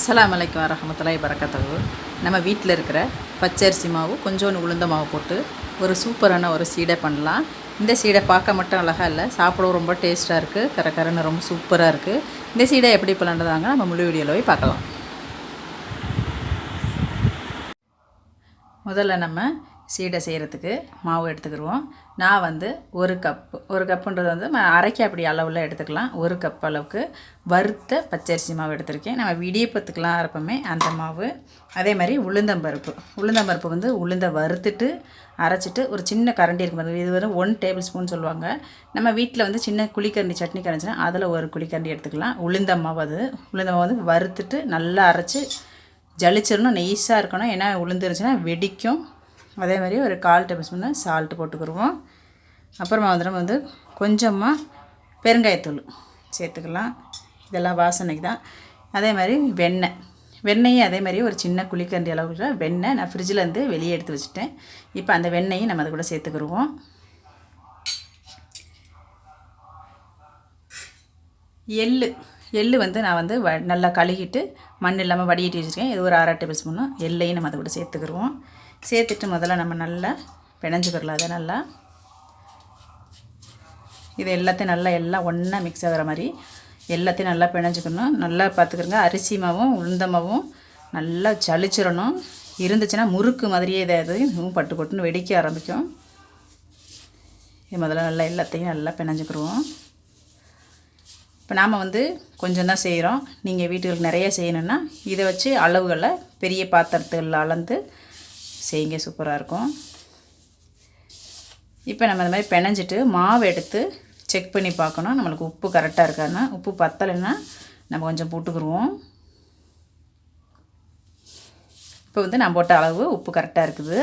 அஸ்லாம் அலைக்கும் வரமத்துலாய் வரக்கத்தகு நம்ம வீட்டில் இருக்கிற பச்சரிசி மாவு கொஞ்சோண்டு உளுந்த மாவு போட்டு ஒரு சூப்பரான ஒரு சீடை பண்ணலாம். இந்த சீடை பார்க்க மட்டும் அழகாக இல்லை சாப்பிடவும் ரொம்ப டேஸ்ட்டாக இருக்குது கரக்கரன்னு ரொம்ப சூப்பராக இருக்குது இந்த சீடை எப்படி பண்ணலான்றதாங்க நம்ம முழு வீடியோவில் போய் பார்க்கலாம். முதல்ல நம்ம சீடை செய்கிறதுக்கு மாவு எடுத்துக்கிடுவோம் நான் வந்து ஒரு கப்பு ஒரு கப்புன்றது வந்து அரைக்க அப்படி அளவில் எடுத்துக்கலாம். ஒரு கப் அளவுக்கு வறுத்த பச்சரிசி மாவு எடுத்திருக்கேன். நம்ம விடியப்பத்துக்கெலாம் அரைப்போமே அந்த மாவு. அதே மாதிரி உளுந்தம்பருப்பு உளுந்தம்பருப்பு வந்து உளுந்த வறுத்துட்டு அரைச்சிட்டு ஒரு சின்ன கரண்டி இருக்கும் இது வந்து ஒன் டேபிள் ஸ்பூன் சொல்லுவாங்க. நம்ம வீட்டில் வந்து சின்ன குழிக்கரண்டி சட்னி கரைஞ்சினா அதில் ஒரு குழிக்கரண்டி எடுத்துக்கலாம். உளுந்த மாவு அது. உளுந்த மாவு வந்து வறுத்துட்டு நல்லா அரைச்சி ஜலிச்சிடணும் நெய்ஸாக இருக்கணும். ஏன்னா உளுந்துருச்சுன்னா வெடிக்கும். அதே மாதிரி ஒரு கால் டேபிள் ஸ்பூன் சால்ட்டு போட்டுக்கிடுவோம் அப்புறமா வந்து நம்ம வந்து கொஞ்சமாக பெருங்காயத்தூள் சேர்த்துக்கலாம். இதெல்லாம் வாசனைக்கு தான். அதே மாதிரி வெண்ணெய். வெண்ணெயும் அதே மாதிரி ஒரு சின்ன குளிக்கண்டி அளவுக்கு வெண்ணெய் நான் ஃப்ரிட்ஜில் இருந்து வெளியே எடுத்து வச்சுட்டேன். இப்போ அந்த வெண்ணெயும் நம்ம அது கூட சேர்த்துக்கிடுவோம் எள்ளு. எள்ளு வந்து நான் வந்து வ நல்லா கழுகிட்டு மண் இல்லாமல் வடிகட்டி வச்சுருக்கேன். இது ஒரு அரை டேபிள் ஸ்பூனும் எள்ளையும் நம்ம அதை கூட சேர்த்துக்கிடுவோம் சேர்த்துட்டு முதல்ல நம்ம நல்லா பிணைஞ்சுக்கிறலாம் அதை நல்லா. இது எல்லாத்தையும் நல்லா எல்லாம் ஒன்றா மிக்ஸ் ஆகிற மாதிரி எல்லாத்தையும் நல்லா பிணைஞ்சுக்கணும். நல்லா பார்த்துக்கிறங்க அரிசி மாவும் உளுந்த மாவும் நல்லா சளிச்சிடணும். இருந்துச்சுன்னா முறுக்கு மாதிரியே இதை இது பட்டு பட்டுன்னு வெடிக்க ஆரம்பிக்கும். இது முதல்ல நல்லா எல்லாத்தையும் நல்லா பிணைஞ்சுக்கிடுவோம் இப்போ நாம் வந்து கொஞ்சம் தான் செய்கிறோம் நீங்கள் வீட்டுக்கு நிறைய செய்யணுன்னா இதை வச்சு அளவுகளை பெரிய பாத்திரத்தில் அளந்து செய்யுங்க சூப்பராக இருக்கும். இப்போ நம்ம இந்த மாதிரி பிணைஞ்சிட்டு மாவு எடுத்து செக் பண்ணி பார்க்கணும். நம்மளுக்கு உப்பு கரெக்டாக இருக்காதுன்னா உப்பு பத்தலைன்னா நம்ம கொஞ்சம் போட்டுக்கிருவோம். இப்போ வந்து நான் போட்ட அளவு உப்பு கரெக்டாக இருக்குது.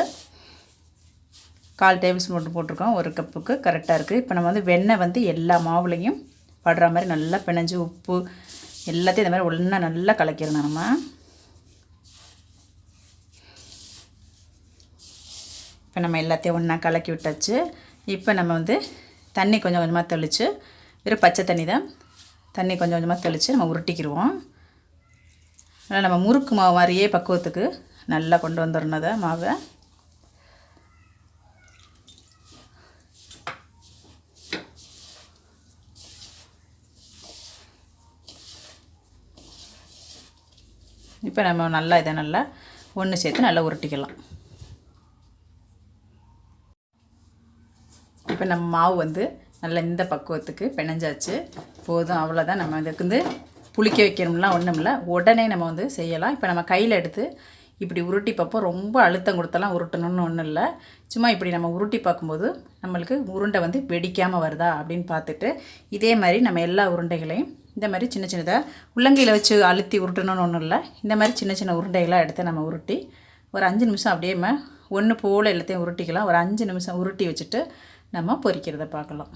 கால் டேபிள் ஸ்பூன் போட்டிருக்கோம். ஒரு கப்புக்கு கரெக்டாக இருக்குது இப்போ நம்ம வந்து வெண்ணெய் வந்து எல்லா மாவுலேயும் படுற மாதிரி நல்லா பிணைஞ்சு உப்பு எல்லாத்தையும் இந்த மாதிரி ஒன்றா நல்லா கலக்கிடணும் நம்ம. இப்போ நம்ம எல்லாத்தையும் ஒன்றா கலக்கி விட்டாச்சு. இப்போ நம்ம வந்து தண்ணி கொஞ்சம் கொஞ்சமாக தெளித்து வெறும் பச்சை தண்ணி தான். தண்ணி கொஞ்சம் கொஞ்சமாக தெளித்து நம்ம உருட்டிக்கிடுவோம் அதனால் நம்ம முறுக்கு மாவு மாதிரியே பக்குவத்துக்கு நல்லா கொண்டு வந்துடணும் அதை மாவை. இப்போ நம்ம நல்லா இதை நல்லா ஒன்று சேர்த்து நல்லா உருட்டிக்கலாம். இப்போ நம்ம மாவு வந்து நல்லா இந்த பக்குவத்துக்கு பிணைஞ்சாச்சு. போதும் அவ்வளோதான் நம்ம இதுக்கு வந்து புளிக்க வைக்கணும்லாம் ஒன்றும் இல்லை உடனே நம்ம வந்து செய்யலாம். இப்போ நம்ம கையில் எடுத்து இப்படி உருட்டி பார்ப்போம். ரொம்ப அழுத்தம் கொடுத்தெல்லாம் உருட்டணும்னு ஒன்றும் இல்லை சும்மா இப்படி நம்ம உருட்டி பார்க்கும்போது நம்மளுக்கு உருண்டை வந்து வெடிக்காமல் வருதா அப்படின்னு பார்த்துட்டு இதே மாதிரி நம்ம எல்லா உருண்டைகளையும் இந்த மாதிரி சின்ன சின்னதாக உள்ளங்கையில் வச்சு அழுத்தி உருட்டணும்னு ஒன்றும் இல்லை இந்த மாதிரி சின்ன சின்ன உருண்டைகளாக எடுத்து நம்ம உருட்டி ஒரு அஞ்சு நிமிஷம் அப்படியே ஒன்று போல் எல்லாத்தையும் உருட்டிக்கலாம். ஒரு அஞ்சு நிமிஷம் உருட்டி வச்சுட்டு நம்ம பொறிக்கிறத பார்க்கலாம்.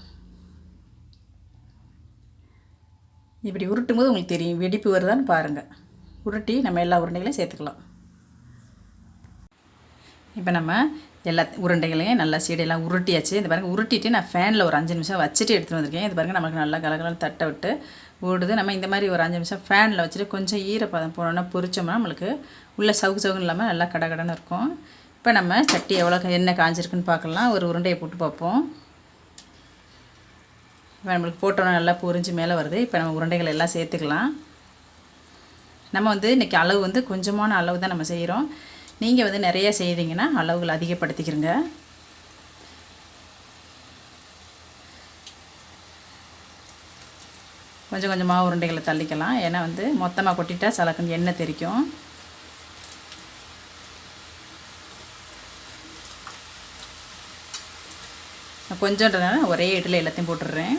இப்படி உருட்டும் போது உங்களுக்கு தெரியும் வெடிப்பு வருதான்னு பாருங்கள் உருட்டி நம்ம எல்லா உருண்டைகளையும் சேர்த்துக்கலாம். இப்போ நம்ம எல்லா உருண்டைகளையும் நல்லா சீடையெல்லாம் உருட்டியாச்சு. இந்த பாருங்கள் உருட்டிட்டு நான் ஃபேனில் ஒரு அஞ்சு நிமிஷம் வச்சுட்டு எடுத்துகிட்டு வந்திருக்கேன். இது பாருங்கள் நமக்கு நல்லா கலகலன்னு தட்டை விட்டு ஓடுது. நம்ம இந்த மாதிரி ஒரு அஞ்சு நிமிஷம் ஃபேனில் வச்சுட்டு கொஞ்சம் ஈரப்பதம் போனோன்னா பொரிச்சோம்னா நம்மளுக்கு உள்ள சவுக்கு சவுக்குன்னு இல்லாமல் நல்லா கடகடன்னு இருக்கும். இப்போ நம்ம சட்டி எவ்வளோ எண்ணெய் காஞ்சிருக்குன்னு பார்க்கலாம். ஒரு உருண்டையை போட்டு பார்ப்போம். இப்போ நம்மளுக்கு போட்டோன்னா நல்லா பொரிஞ்சு மேலே வருது. இப்போ நம்ம உருண்டைகள் எல்லாம் சேர்த்துக்கலாம். நம்ம வந்து இன்றைக்கி அளவு வந்து கொஞ்சமான அளவு தான் நம்ம செய்கிறோம். நீங்கள் வந்து நிறைய செய்கிறீங்கன்னா அளவுகள் அதிகப்படுத்திக்கிறங்க. கொஞ்சம் கொஞ்சமாக உருண்டைகளை தள்ளிக்கலாம். ஏன்னா வந்து மொத்தமாக கொட்டிட்டால் சலக்குன்னு எண்ணெய் தெரிக்கும். நான் கொஞ்சன்றதுனால ஒரே இதில் எல்லாத்தையும் போட்டுடுறேன்.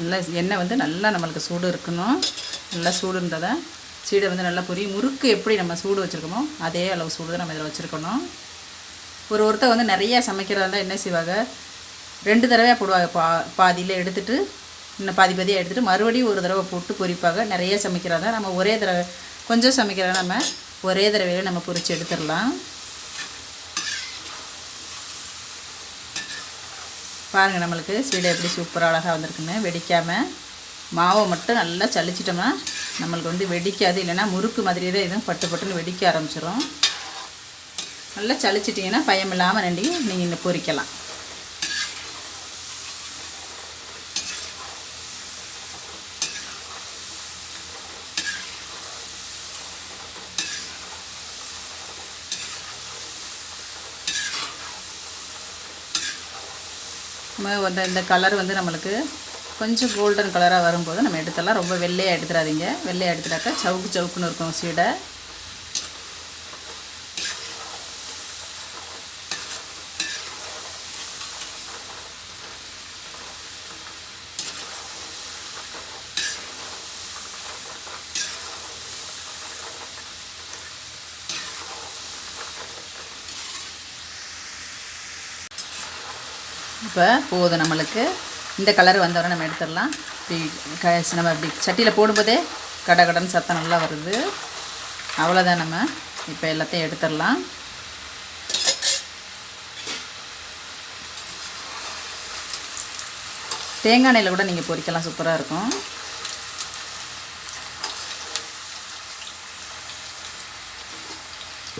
நல்லா எண்ணெய் வந்து நல்லா நம்மளுக்கு சூடு இருக்கணும். நல்லா சூடு இருந்தால் தான் சீடை வந்து நல்லா பொரியும் முறுக்கு எப்படி நம்ம சூடு வச்சுருக்கோமோ அதே அளவு சூடு தான் நம்ம இதில் வச்சுருக்கணும். ஒரு ஒருத்தர் வந்து நிறையா சமைக்கிறதா இருந்தால் என்ன செய்வாங்க ரெண்டு தடவையாக போடுவாங்க பா பாதியில் எடுத்துட்டு இன்னும் பாதி பாதியாக எடுத்துகிட்டு மறுபடியும் ஒரு தடவை போட்டு பொரிப்பாங்க. நிறைய சமைக்கிறதா நம்ம ஒரே தடவை கொஞ்சம் சமைக்கிறத நம்ம ஒரே தடவையில் நம்ம பொரித்து எடுத்துடலாம். பாருங்கள் நம்மளுக்கு சீடை எப்படி சூப்பராக அழகாக வந்திருக்குன்னு. வெடிக்காமல் மாவை மட்டும் நல்லா சளிச்சிட்டோம்னா நம்மளுக்கு வந்து வெடிக்காது இல்லைனா முறுக்கு மாதிரியே தான் எதுவும் பட்டு பட்டுன்னு வெடிக்க ஆரம்பிச்சிடும் நல்லா சளிச்சிட்டிங்கன்னா பயம் இல்லாமல் நண்டி நீங்கள் இந்த பொரிக்கலாம் நம்ம வந்து இந்த கலர் வந்து நம்மளுக்கு கொஞ்சம் கோல்டன் கலராக வரும்போது நம்ம எடுத்துடலாம். ரொம்ப வெள்ளையாக எடுத்துடாதீங்க. வெள்ளையாக எடுத்துட்டாக்கா சவுக்கு சவுக்குன்னு இருக்கும் சீடை. இப்போ போதும் நம்மளுக்கு. இந்த கலர் வந்தவரை நம்ம எடுத்துடலாம். இப்படி க நம்ம இப்படி சட்டியில் போடும்போதே கட கடன் சத்தம் நல்லா வருது. அவ்வளோதான் நம்ம இப்போ எல்லாத்தையும் எடுத்துடலாம். தேங்காய் எண்ணெயில் கூட நீங்கள் பொரிக்கலாம் சூப்பராக இருக்கும்.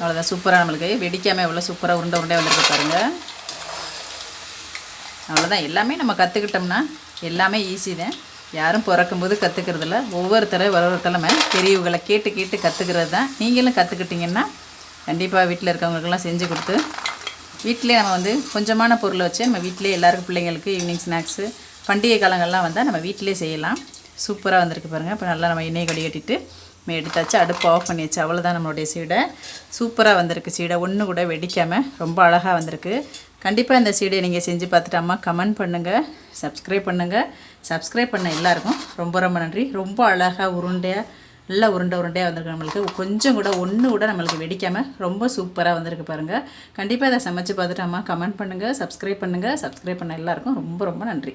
அவ்வளோதான் சூப்பராக நம்மளுக்கு. வெடிக்காமல் எவ்வளோ சூப்பராக உருண்டை உருண்டை வந்துருக்கு பாருங்கள் அவ்வளோதான் எல்லாமே நம்ம கற்றுக்கிட்டோம்னா எல்லாமே ஈஸி தான். யாரும் பிறக்கும்போது கற்றுக்கிறதில்ல ஒவ்வொருத்தர ஒரு தலைமை பெரியவங்களை கேட்டு கேட்டு கற்றுக்கிறது தான். நீங்களும் கற்றுக்கிட்டிங்கன்னா கண்டிப்பாக வீட்டில் இருக்கவங்களுக்கெல்லாம் செஞ்சு கொடுத்து வீட்டிலே நம்ம வந்து கொஞ்சமான பொருளை வச்சு நம்ம வீட்டிலே எல்லாருக்கும் பிள்ளைங்களுக்கு ஈவினிங் ஸ்நாக்ஸு பண்டிகை காலங்கள்லாம் வந்தால் நம்ம வீட்டிலே செய்யலாம். சூப்பராக வந்திருக்கு பாருங்கள் இப்போ நல்லா நம்ம எண்ணெய் கடி கட்டிட்டு நம்ம எடுத்தாச்சு. அடுப்பு ஆஃப் பண்ணியாச்சு. அவ்வளோதான் நம்மளுடைய சீடை. சூப்பராக வந்திருக்கு. சீடை ஒன்று கூட வெடிக்காமல் ரொம்ப அழகாக வந்திருக்கு. கண்டிப்பாக இந்த சீடை நீங்கள் செஞ்சு பார்த்துட்டு அம்மா கமெண்ட் பண்ணுங்கள் சப்ஸ்கிரைப் பண்ணுங்கள் சப்ஸ்கிரைப் பண்ண எல்லாருக்கும் ரொம்ப ரொம்ப நன்றி. ரொம்ப அழகாக உருண்டையாக நல்லா உருண்டை உருண்டையாக வந்திருக்கு நம்மளுக்கு. கொஞ்சம் கூட ஒன்று கூட நம்மளுக்கு வெடிக்காமல் ரொம்ப சூப்பராக வந்திருக்கு பாருங்கள் கண்டிப்பாக இதை சமைச்சு பார்த்துட்டு அம்மா கமெண்ட் பண்ணுங்கள் சப்ஸ்கிரைப் பண்ணுங்கள் சப்ஸ்கிரைப் பண்ண எல்லாருக்கும் ரொம்ப ரொம்ப நன்றி.